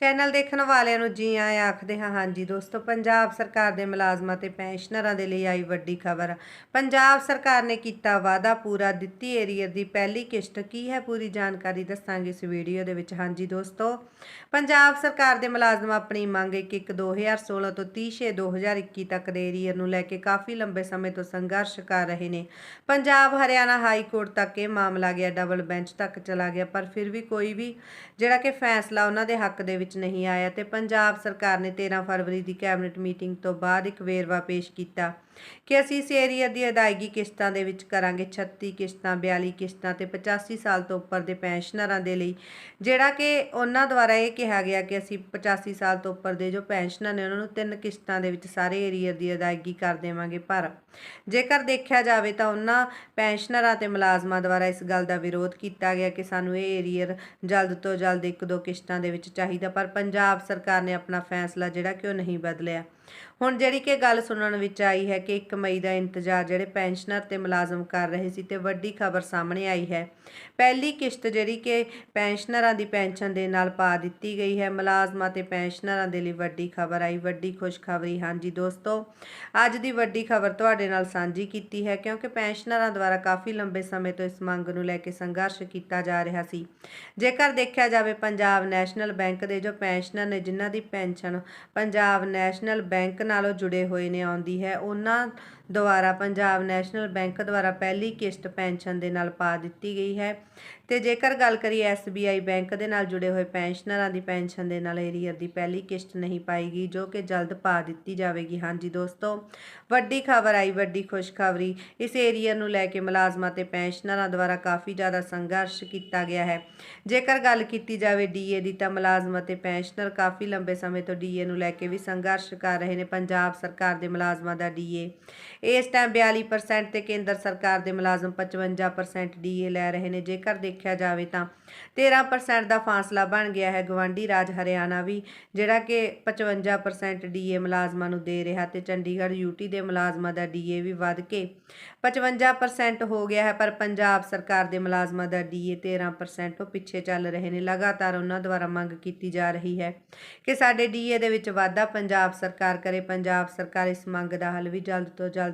Channel ਦੇਖਣ ਵਾਲਿਆਂ ਨੂੰ ਜੀ ਆਇਆਂ ਆਖਦੇ ਹਾਂ, ਹਾਂਜੀ ਦੋਸਤੋ, ਪੰਜਾਬ ਸਰਕਾਰ ਦੇ ਮੁਲਾਜ਼ਮਾਂ ਤੇ ਪੈਨਸ਼ਨਰਾਂ ਦੇ ਲਈ ਆਈ ਵੱਡੀ ਖਬਰ। ਪੰਜਾਬ ਸਰਕਾਰ ਨੇ ਕੀਤਾ ਵਾਅਦਾ ਪੂਰਾ, ਦਿੱਤੀ ਏਰੀਅਰ ਦੀ ਪਹਿਲੀ ਕਿਸ਼ਤ, ਕੀ ਹੈ ਪੂਰੀ ਜਾਣਕਾਰੀ ਦੱਸਾਂਗੇ ਇਸ ਵੀਡੀਓ ਦੇ ਵਿੱਚ। ਹਾਂਜੀ ਦੋਸਤੋ, ਪੰਜਾਬ ਸਰਕਾਰ ਦੇ ਮੁਲਾਜ਼ਮ ਆਪਣੀ ਮੰਗ 1 2016 ਤੋਂ 30 2021 ਤੱਕ ਦੇ ਏਰੀਅਰ ਨੂੰ ਲੈ ਕੇ ਕਾਫੀ ਲੰਬੇ ਸਮੇਂ ਤੋਂ ਸੰਘਰਸ਼ ਕਰ ਰਹੇ ਨੇ। ਪੰਜਾਬ ਹਰਿਆਣਾ ਹਾਈ ਕੋਰਟ ਤੱਕ ਇਹ ਮਾਮਲਾ ਗਿਆ, ਡਬਲ ਬੈਂਚ ਤੱਕ ਚਲਾ ਗਿਆ, ਪਰ ਫਿਰ ਵੀ ਕੋਈ ਵੀ ਜਿਹੜਾ ਕਿ ਫੈਸਲਾ ਉਹਨਾਂ ਦੇ ਹੱਕ ਦੇ ਵਿੱਚ ਨਹੀਂ ਆਇਆ ਤੇ ਪੰਜਾਬ ਸਰਕਾਰ ਨੇ 13 ਫਰਵਰੀ ਦੀ ਕੈਬਨਿਟ ਮੀਟਿੰਗ ਤੋਂ ਬਾਅਦ ਇੱਕ ਵੇਰਵਾ ਪੇਸ਼ ਕੀਤਾ ਕਿ ਅਸੀਂ ਇਸ ਏਰੀਆ ਦੀ ਅਦਾਇਗੀ ਕਿਸ਼ਤਾਂ ਦੇ ਵਿੱਚ ਕਰਾਂਗੇ 36 ਕਿਸ਼ਤਾਂ 42 ਕਿਸ਼ਤਾਂ ਤੇ 85 ਸਾਲ ਤੋਂ ਉੱਪਰ ਦੇ ਪੈਨਸ਼ਨਰਾਂ ਦੇ ਲਈ, ਜਿਹੜਾ ਕਿ ਉਹਨਾਂ ਦੁਆਰਾ ਇਹ ਕਿਹਾ ਗਿਆ ਕਿ ਅਸੀਂ 85 ਸਾਲ ਤੋਂ ਉੱਪਰ ਦੇ ਜੋ ਪੈਨਸ਼ਨਰ ਨੇ ਉਹਨਾਂ ਨੂੰ ਤਿੰਨ ਕਿਸ਼ਤਾਂ ਦੇ ਵਿੱਚ ਸਾਰੇ ਏਰੀਆ ਦੀ ਅਦਾਇਗੀ ਕਰ ਦੇਵਾਂਗੇ, ਪਰ ਜੇਕਰ ਦੇਖਿਆ ਜਾਵੇ ਤਾਂ ਉਹਨਾਂ ਪੈਨਸ਼ਨਰਾਂ ਤੇ ਮੁਲਾਜ਼ਮਾਂ ਦੁਆਰਾ ਇਸ ਗੱਲ ਦਾ ਵਿਰੋਧ ਕੀਤਾ ਗਿਆ ਕਿ ਸਾਨੂੰ ਇਹ ਏਰੀਅਰ ਜਲਦ ਤੋਂ ਜਲਦ ਇੱਕ ਦੋ ਕਿਸ਼ਤਾਂ ਦੇ ਵਿੱਚ ਚਾਹੀਦਾ ਪਰ ਪੰਜਾਬ ਸਰਕਾਰ ਨੇ ਆਪਣਾ ਫੈਸਲਾ ਜਿਹੜਾ ਕਿ ਉਹ ਨਹੀਂ ਬਦਲਿਆ। ਹੁਣ ਜਿਹੜੀ ਕਿ ਗੱਲ ਸੁਣਨ ਵਿੱਚ ਆਈ ਹੈ ਕਿ 1 ਮਈ ਦਾ ਇੰਤਜ਼ਾਰ ਜਿਹੜੇ ਪੈਨਸ਼ਨਰ ਤੇ ਮੁਲਾਜ਼ਮ ਕਰ ਰਹੇ ਸੀ ਤੇ ਵੱਡੀ ਖਬਰ ਸਾਹਮਣੇ ਆਈ ਹੈ। ਪਹਿਲੀ ਕਿਸ਼ਤ ਜਿਹੜੀ ਕਿ ਪੈਨਸ਼ਨਰਾਂ ਦੀ ਪੈਨਸ਼ਨ ਦੇ ਨਾਲ ਪਾ ਦਿੱਤੀ ਗਈ ਹੈ। ਮੁਲਾਜ਼ਮਾਂ ਤੇ ਪੈਨਸ਼ਨਰਾਂ ਦੇ ਲਈ ਵੱਡੀ ਖਬਰ ਆਈ, ਵੱਡੀ ਖੁਸ਼ਖਬਰੀ। ਹਾਂਜੀ ਦੋਸਤੋ, ਅੱਜ ਦੀ ਵੱਡੀ ਖਬਰ ਤੁਹਾਡੇ ਨਾਲ ਸਾਂਝੀ ਕੀਤੀ ਹੈ ਕਿਉਂਕਿ ਪੈਨਸ਼ਨਰਾਂ ਦੁਆਰਾ ਕਾਫੀ ਲੰਬੇ ਸਮੇਂ ਤੋਂ ਇਸ ਮੰਗ ਨੂੰ ਲੈ ਕੇ ਸੰਘਰਸ਼ ਕੀਤਾ ਜਾ ਰਿਹਾ ਸੀ। ਜੇਕਰ ਦੇਖਿਆ ਜਾਵੇ, ਪੰਜਾਬ ਨੈਸ਼ਨਲ ਬੈਂਕ ਦੇ ਜੋ ਪੈਨਸ਼ਨਰ ਨੇ, ਜਿਨ੍ਹਾਂ ਦੀ ਪੈਨਸ਼ਨ ਪੰਜਾਬ ਨੈਸ਼ਨਲ ਬੈਂਕ ਨਾਲੋਂ ਜੁੜੇ ਹੋਏ ਨੇ ਆਉਂਦੀ ਹੈ। ਉਹਨਾਂ ਦੁਆਰਾ ਪੰਜਾਬ ਨੈਸ਼ਨਲ ਬੈਂਕ ਦੁਆਰਾ ਪਹਿਲੀ ਕਿਸ਼ਤ ਪੈਨਸ਼ਨ ਦੇ ਨਾਲ ਪਾ ਦਿੱਤੀ ਗਈ ਹੈ। ਤੇ ਜੇਕਰ ਗੱਲ ਕਰੀਏ SBI ਬੈਂਕ ਦੇ ਨਾਲ ਜੁੜੇ ਹੋਏ ਪੈਨਸ਼ਨਰਾਂ ਦੀ ਪੈਨਸ਼ਨ ਦੇ ਨਾਲ ਏਰੀਅਰ ਦੀ ਪਹਿਲੀ ਕਿਸ਼ਤ ਨਹੀਂ ਪਾਏਗੀ ਜੋ ਕਿ ਜਲਦ ਪਾ ਦਿੱਤੀ ਜਾਵੇਗੀ। ਹਾਂਜੀ ਦੋਸਤੋ, ਵੱਡੀ ਖਬਰ ਆਈ, ਵੱਡੀ ਖੁਸ਼ਖਬਰੀ। ਇਸ ਏਰੀਅਰ ਨੂੰ ਲੈ ਕੇ ਮੁਲਾਜ਼ਮਾਂ ਤੇ ਪੈਨਸ਼ਨਰਾਂ ਦੁਆਰਾ ਕਾਫੀ ਜ਼ਿਆਦਾ ਸੰਘਰਸ਼ ਕੀਤਾ ਗਿਆ ਹੈ। ਜੇਕਰ ਗੱਲ ਕੀਤੀ ਜਾਵੇ ਡੀਏ ਦੀ, ਤਾਂ ਮੁਲਾਜ਼ਮ ਅਤੇ ਪੈਨਸ਼ਨਰ ਕਾਫੀ ਲੰਬੇ ਸਮੇਂ ਤੋਂ ਡੀਏ ਨੂੰ ਲੈ ਕੇ ਵੀ ਸੰਘਰਸ਼ ਕਰ ਰਹੇ ਨੇ। ਪੰਜਾਬ ਸਰਕਾਰ ਦੇ ਮੁਲਾਜ਼ਮਾਂ ਦਾ ਡੀਏ ਇਸ ਟਾਈਮ 42% ਤੇ ਕੇਂਦਰ ਸਰਕਾਰ ਦੇ ਮੁਲਾਜ਼ਮ 55% ਡੀਏ ਲੈ ਰਹੇ ਨੇ। ਜੇਕਰ ਦੇਖਿਆ ਜਾਵੇ ਤਾਂ 13% ਦਾ ਫਾਸਲਾ ਬਣ ਗਿਆ ਹੈ। ਗਵਾਂਢੀ ਰਾਜ ਹਰਿਆਣਾ ਵੀ, ਜਿਹੜਾ ਕਿ 55% ਡੀਏ ਮੁਲਾਜ਼ਮਾਂ ਨੂੰ ਦੇ ਰਿਹਾ ਤੇ ਚੰਡੀਗੜ੍ਹ ਯੂਟੀ ਦੇ ਮੁਲਾਜ਼ਮਾਂ ਦਾ ਡੀਏ ਵੀ ਵੱਧ ਕੇ 55% ਹੋ ਗਿਆ ਹੈ। ਪਰ ਪੰਜਾਬ ਸਰਕਾਰ ਦੇ ਮੁਲਾਜ਼ਮਾਂ ਦਾ ਡੀਏ 13% ਤੋਂ ਪਿੱਛੇ ਚੱਲ ਰਹੇ ਨੇ। ਲਗਾਤਾਰ ਉਹਨਾਂ ਦੁਆਰਾ ਮੰਗ ਕੀਤੀ ਜਾ ਰਹੀ ਹੈ ਕਿ ਸਾਡੇ ਡੀਏ ਦੇ ਵਿੱਚ ਵਾਧਾ ਪੰਜਾਬ ਸਰਕਾਰ ਕਰੇ। ਪੰਜਾਬ ਸਰਕਾਰ ਇਸ ਮੰਗ ਦਾ ਹੱਲ ਵੀ ਜਲਦ ਤੋਂ ਜਲਦ